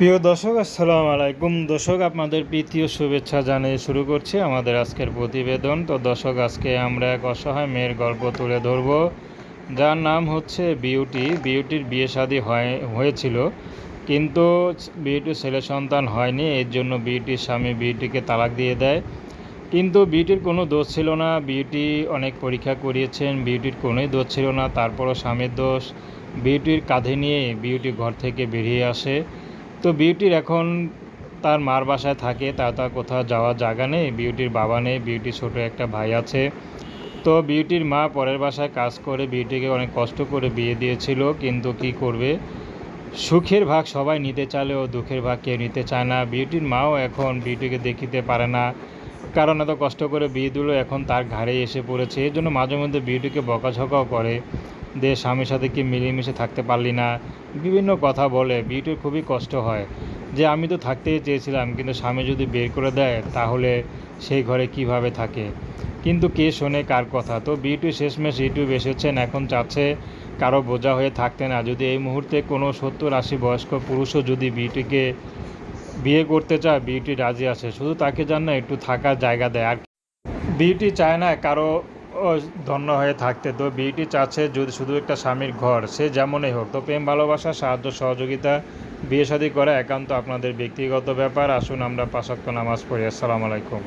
প্রিয় দর্শক, আসসালামু আলাইকুম। দর্শক, আপনাদের প্রীতীয় শুভেচ্ছা জানিয়ে শুরু করছি আমাদের আজকের প্রতিবেদন। তো দর্শক, আজকে আমরা এক অসহায় মেয়ের গল্প তুলে ধরব। যার নাম হচ্ছে বিউটি। বিউটির বিয়ে শাদী হয়, হয়েছিল। কিন্তু বিউটির ছেলে সন্তান হয়নি, এর জন্য বিউটির স্বামী বিউটিকে তালাক দিয়ে দেয়। কিন্তু বিউটির কোনো দোষ ছিল না। বিউটি অনেক পরীক্ষা করিয়েছেন, বিউটির কোনোই দোষ ছিল না। তারপরও স্বামীর দোষ। বিউটির কাঁধে নিয়ে বিউটি ঘর থেকে বেরিয়ে আসে। তো বিউটির এখন তার মার বাসায় থাকে, তা তার কোথাও যাওয়ার জায়গা নেই। বিউটির বাবা নেই বিউটির ছোট একটা ভাই আছে। তো বিউটির মা পরের বাসায় কাজ করে বিউটিকে অনেক কষ্ট করে বিয়ে দিয়েছিল, কিন্তু কি করবে? সুখের ভাগ সবাই নিতে চাইলেও দুঃখের ভাগ কেউ নিতে চায় না। বিউটির মাও এখন বিউটিকে দেখিতে পারে না। কারণ এত কষ্ট করে বিয়ে দিল, এখন তার ঘাড়ে এসে পড়েছে। এর জন্য মাঝে মধ্যে বিউটিকে বকাঝকাও করে। যে স্বামীর সাথে কি মিলেমিশে থাকতে পারলি না? বিভিন্ন কথা বলে বিউটির খুবই কষ্ট হয়। যে আমি তো থাকতেই চেয়েছিলাম, কিন্তু স্বামী যদি বের করে দেয়, তাহলে সেই ঘরে কীভাবে থাকে? কিন্তু কে শোনে কার কথা? তো বিউটি শেষমেশ ইউটিউব এসেছেন, এখন চাচ্ছে কারও বোঝা হয়ে থাকতে না। যদি এই মুহূর্তে কোনো সত্তর আশি বয়স্ক পুরুষও যদি বিউটিকে বিয়ে করতে চায় বিউটি রাজি আছে। শুধু তাকে যেন না, একটু থাকার জায়গা দেয়। আর বিউটি চায় না কারও ধন্য হয়ে থাকতে। তো বিয়েটি চাচ্ছে যদি শুধু একটা স্বামীর ঘর, সে যেমনই হোক। তো প্রেম, ভালোবাসা, সাহায্য, সহযোগিতা, বিয়ে শাদী করা একান্ত আপনাদের ব্যক্তিগত ব্যাপার। আসুন আমরা পাশাক্ত নামাজ পড়ি। আসসালামু আলাইকুম।